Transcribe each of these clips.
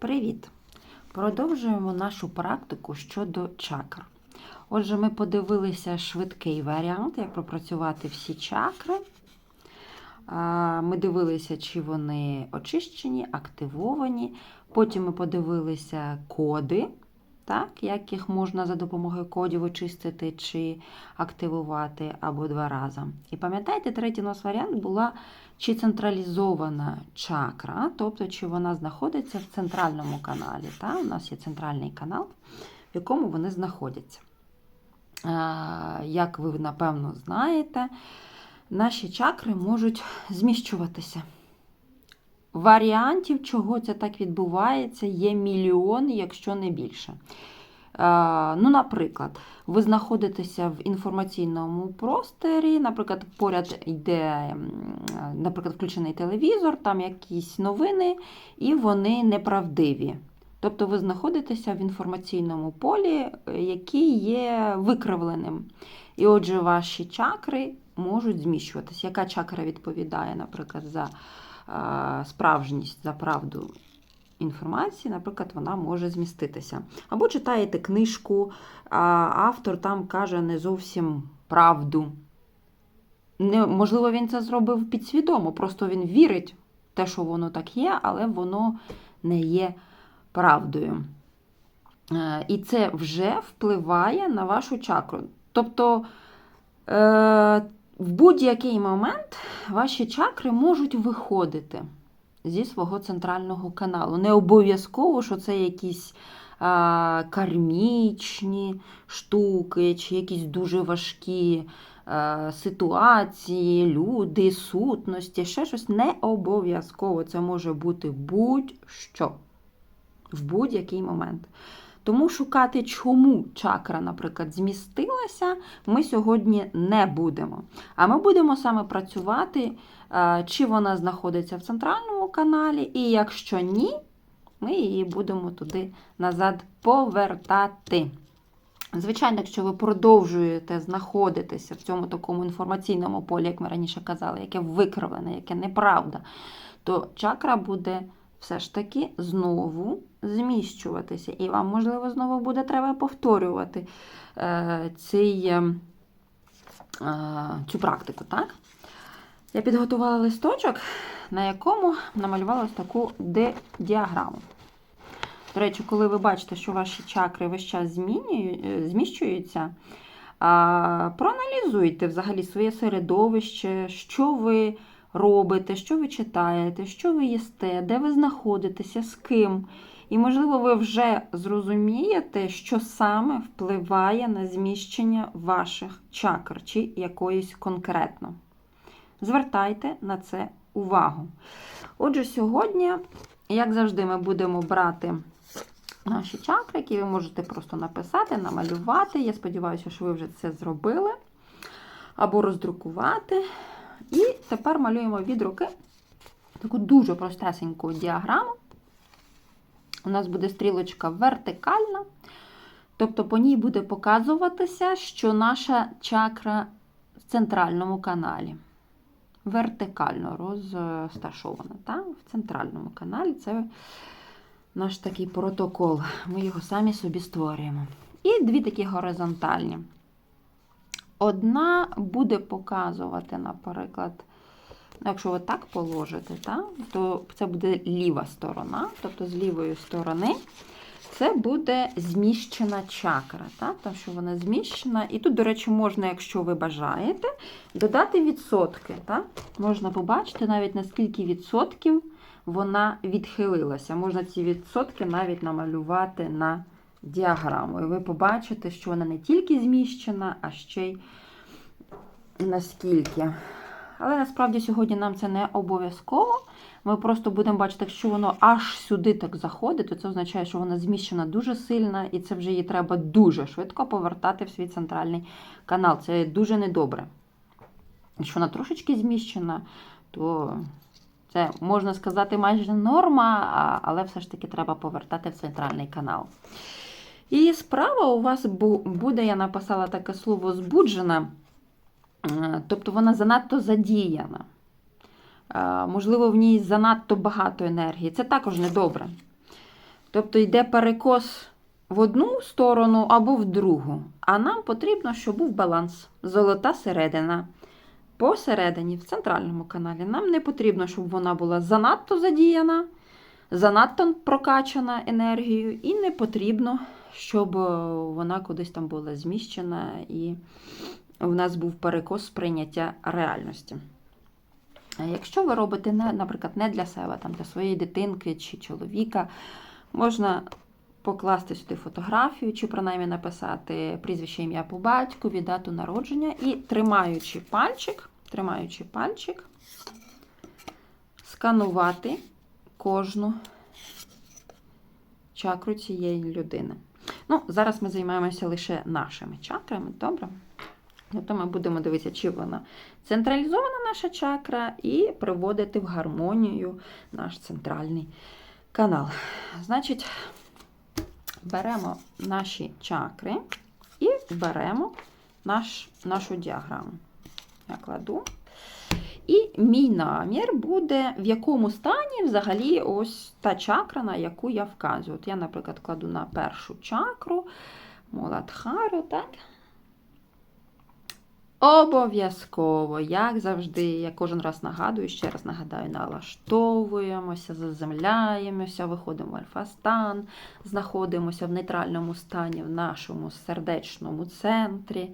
Привіт! Продовжуємо нашу практику щодо чакр. Отже, ми подивилися швидкий варіант, як пропрацювати всі чакри. Ми дивилися, чи вони очищені, активовані. Потім ми подивилися коди, так, як їх можна за допомогою кодів очистити чи активувати або два рази. І пам'ятаєте, третій у нас варіант була чи централізована чакра, тобто чи вона знаходиться в центральному каналі. Та? У нас є центральний канал, в якому вони знаходяться. Як ви, напевно, знаєте, наші чакри можуть зміщуватися. Варіантів, чого це так відбувається, є мільйон, якщо не більше. Е, Ну, Наприклад, ви знаходитеся в інформаційному просторі, наприклад, поряд йде, наприклад, включений телевізор, там якісь новини, і вони неправдиві. Тобто ви знаходитеся в інформаційному полі, е, який є викривленим. І отже, ваші чакри можуть зміщуватися. Яка чакра відповідає, наприклад, за справжність, за правду інформації, наприклад, вона може зміститися. Або читаєте книжку, а автор там каже не зовсім правду. Не, можливо, він це зробив підсвідомо, просто він вірить в те, що воно так є, але воно не є правдою. Е, І це вже впливає на вашу чакру. Тобто е, в будь-який момент ваші чакри можуть виходити зі свого центрального каналу. Не обов'язково, що це якісь а, кармічні штуки, чи якісь дуже важкі а, ситуації, люди, сутності, ще щось. Не обов'язково. Це може бути будь-що в будь-який момент. Тому шукати, чому чакра, наприклад, змістилася, ми сьогодні не будемо. А ми будемо саме працювати, е, чи вона знаходиться в центральному каналі, і якщо ні, ми її будемо туди назад повертати. Звичайно, якщо ви продовжуєте знаходитися в цьому такому інформаційному полі, як ми раніше казали, яке викривлене, яке неправда, то чакра буде все ж таки знову зміщуватися. І вам, можливо, знову буде треба повторювати е, цей, е, цю практику. так? Я підготувала листочок, на якому намалювала ось таку діаграму. До речі, коли ви бачите, що ваші чакри весь час змінюють, зміщуються, проаналізуйте взагалі своє середовище, що ви робите, що ви читаєте, що ви їсте, де ви знаходитеся, з ким. І, можливо, ви вже зрозумієте, що саме впливає на зміщення ваших чакр чи якоїсь конкретно. Звертайте на це увагу. Отже, сьогодні, як завжди, ми будемо брати наші чакри, які ви можете просто написати, намалювати. Я сподіваюся, що ви вже це зробили. Або роздрукувати. І тепер малюємо від руки таку дуже простесеньку діаграму. У нас буде стрілочка вертикальна, тобто по ній буде показуватися, що наша чакра в центральному каналі. Вертикально розташована. Так? В центральному каналі це наш такий протокол. Ми його самі собі створюємо. І дві такі горизонтальні. Одна буде показувати, наприклад, якщо ви так положите, так, то це буде ліва сторона, тобто з лівої сторони це буде зміщена чакра. Так, тому що вона зміщена. І тут, до речі, можна, якщо ви бажаєте, додати відсотки. Так? Можна побачити навіть наскільки відсотків вона відхилилася. Можна ці відсотки навіть намалювати на діаграму. І ви побачите, що вона не тільки зміщена, а ще й наскільки. Але насправді сьогодні нам це не обов'язково. Ми просто будемо бачити, якщо воно аж сюди так заходить, то це означає, що вона зміщена дуже сильно, і це вже її треба дуже швидко повертати в свій центральний канал. Це дуже недобре. Якщо вона трошечки зміщена, то це можна сказати майже норма, але все ж таки треба повертати в центральний канал. І справа у вас буде, я написала таке слово збуджена, тобто вона занадто задіяна. Можливо, в ній занадто багато енергії. Це також недобре. Тобто йде перекос в одну сторону або в другу. А нам потрібно, щоб був баланс. Золота середина. Посередині, в центральному каналі. Нам не потрібно, щоб вона була занадто задіяна, занадто прокачана енергією, і не потрібно, щоб е, вона кудись там була зміщена і в нас був перекос сприйняття реальності. Якщо ви робите, не, наприклад, не для себе, там, для своєї дитинки чи чоловіка, можна покласти сюди фотографію, чи принаймні написати прізвище ім'я по батькові, дату народження, і тримаючи пальчик, тримаючи пальчик, сканувати кожну чакру цієї людини. Ну, зараз ми займаємося лише нашими чакрами, добре? Тобто ми будемо дивитися, чи вона централізована наша чакра, і приводити в гармонію наш центральний канал. Значить, беремо наші чакри і беремо наш, нашу діаграму. Я кладу. І мій намір буде, в якому стані взагалі ось та чакра, на яку я вказую. От я, наприклад, кладу на першу чакру, Моладхару, так? Обов'язково, як завжди, я кожен раз нагадую, ще раз нагадаю, налаштовуємося, заземляємося, виходимо в альфа-стан, знаходимося в нейтральному стані в нашому сердечному центрі,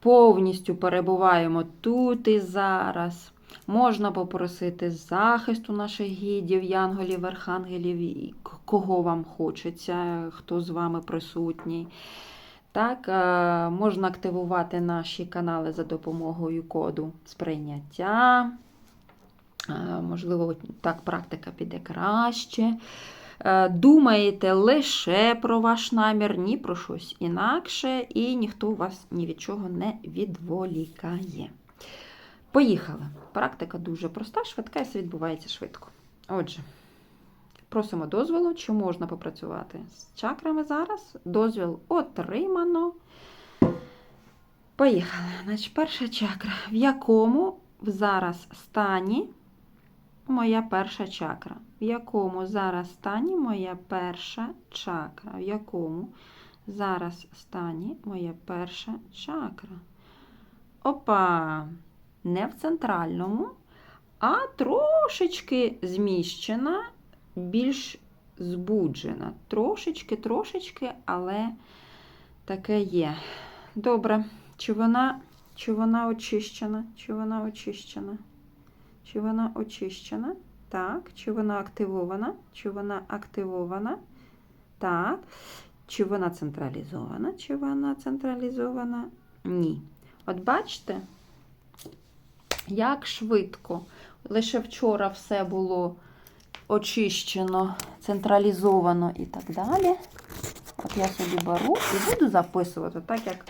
повністю перебуваємо тут і зараз. Можна попросити захисту наших гідів, янголів, архангелів, і кого вам хочеться, хто з вами присутній. Так, е, можна активувати наші канали за допомогою коду сприйняття. Е, Можливо, так практика піде краще. Е, Думаєте лише про ваш намір, ні про щось інакше, і ніхто вас ні від чого не відволікає. Поїхали. Практика дуже проста, швидка і все відбувається швидко. Отже. Просимо дозволу, чи можна попрацювати з чакрами зараз. Дозвіл отримано. Поїхали. Значить, перша чакра. В якому зараз стані моя перша чакра? В якому зараз стані моя перша чакра? В якому зараз стані моя перша чакра? Опа! Не в центральному, а трошечки зміщена більш збуджена. Трошечки, трошечки, але таке є. Добре, чи вона, чи вона очищена? Чи вона очищена? Чи вона очищена? Так. Чи вона активована? Чи вона активована? Так. Чи вона централізована? Чи вона централізована? Ні. От бачите, як швидко. Лише вчора все було очищено, централізовано і так далі. От я собі беру і буду записувати, так як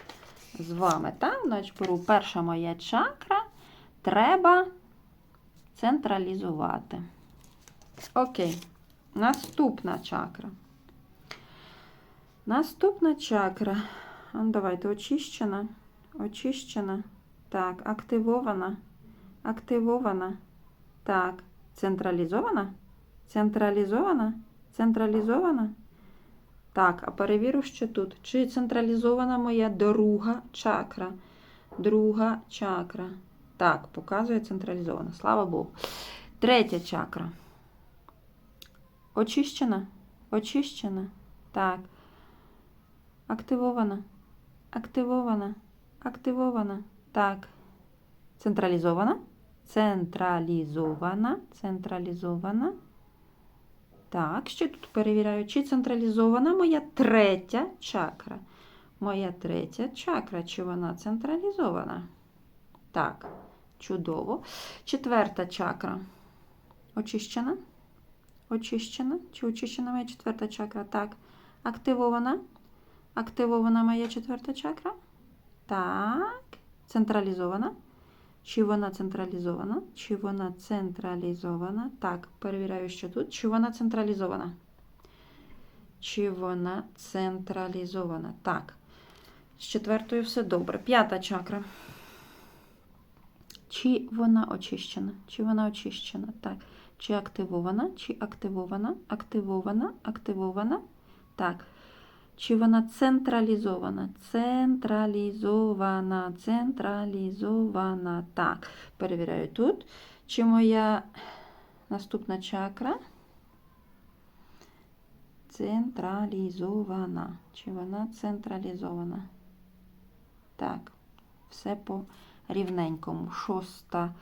з вами. Так? Значить, беру перша моя чакра, треба централізувати. Окей, наступна чакра. Наступна чакра. Ну, Давайте очищена. Очищена. Так, активована. Активована. Так, централізована. Централізована? Централізована? Так, а перевірю, що тут. Чи централізована моя друга чакра? Друга чакра. Так, показує централізована. Слава Богу. Третя чакра. Очищена? Очищена. Так. Активована. Активована. Активована. Так. Централізована. Централізована. Централізована. Так, ще тут перевіряю, чи централізована моя третя чакра. Моя третя чакра, чи вона централізована? Так, чудово. Четверта чакра. Очищена? Очищена? Чи очищена моя четверта чакра? Так. Активована? Активована моя четверта чакра? Так. Централізована? Чи вона централізована? Чи вона централізована? Так, перевіряю, що тут. Чи вона централізована? Чи вона централізована? Так. З четвертою все добре. П'ята чакра. Чи вона очищена? Чи вона очищена? Так. Чи активована, чи активована, активована, активована. Так. Чи вона централізована? Централізована, централізована. Так, перевіряю тут. Чи моя наступна чакра централізована? Чи вона централізована? Так, все по рівненькому. Шоста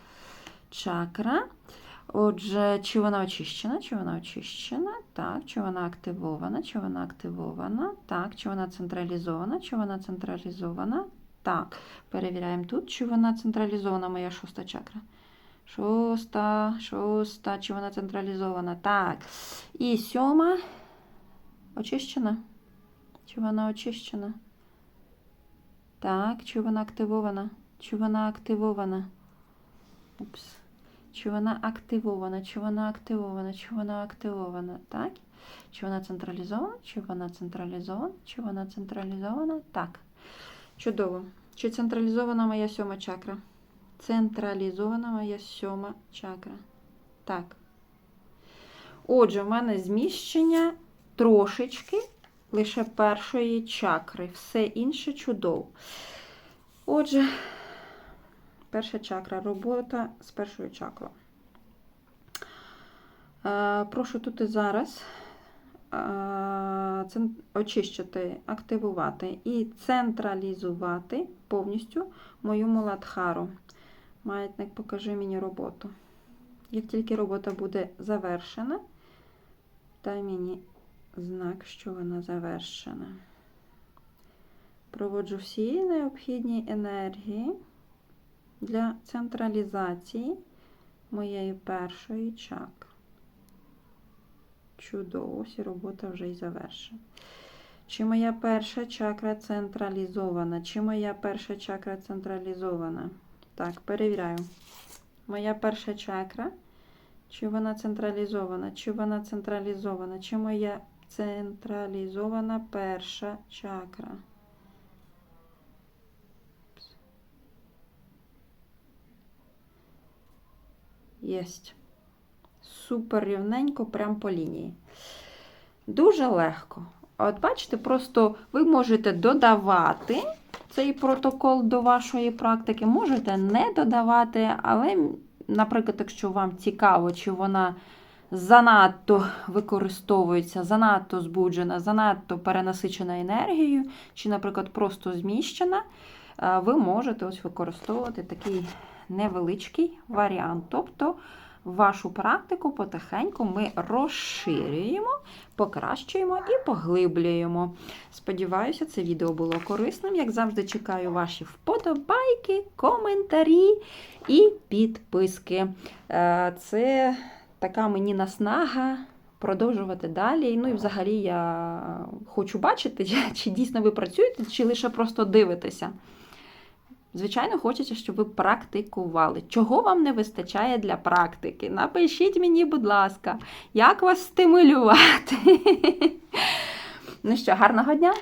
чакра. Отже, чи вона очищена, чи вона очищена, так, чи вона активована, чи вона активована, так, чи вона централізована, чи вона централізована, так. Перевіряємо тут, чи вона централізована, моя шоста чакра. Шоста, шоста, чи вона централізована, так. І сьома очищена. Чи вона очищена? Так, чи вона активована? Чи вона активована? Упс. Чи вона активована, чи вона активована, чи вона активована, так? Чи вона централізована, чи вона централізована, чи вона централізована? Так. Чудово. Чи централізована моя сьома чакра? Централізована моя сьома чакра. Так. Отже, в мене зміщення трошечки лише першої чакри. Все інше чудово. Отже, перша чакра робота з першою чакрою. Е, Прошу тут і зараз е, очищити, активувати і централізувати повністю мою муладхару. Маятник, покажи мені роботу. Як тільки робота буде завершена, дай мені знак, що вона завершена. Проводжу всі необхідні енергії для централізації моєї першої чакри. Чудово, ось і робота вже й завершена. Чи моя перша чакра централізована? Чи моя перша чакра централізована? Так, перевіряю. Моя перша чакра. Чи вона централізована? Чи вона централізована? Чи моя централізована перша чакра? Єсть. Супер рівненько, прям по лінії. Дуже легко. От бачите, просто ви можете додавати цей протокол до вашої практики, можете не додавати, але, наприклад, якщо вам цікаво, чи вона занадто використовується, занадто збуджена, занадто перенасичена енергією, чи, наприклад, просто зміщена, ви можете ось використовувати такий невеличкий варіант. Тобто вашу практику потихеньку ми розширюємо, покращуємо і поглиблюємо. Сподіваюся, це відео було корисним. Як завжди, чекаю ваші вподобайки, коментарі і підписки. Е, Це така мені наснага. Продовжувати далі. Ну і взагалі я хочу бачити, чи дійсно ви працюєте, чи лише просто дивитеся. Звичайно, хочеться, щоб ви практикували. Чого вам не вистачає для практики? Напишіть мені, будь ласка, як вас стимулювати. Ну що, гарного дня!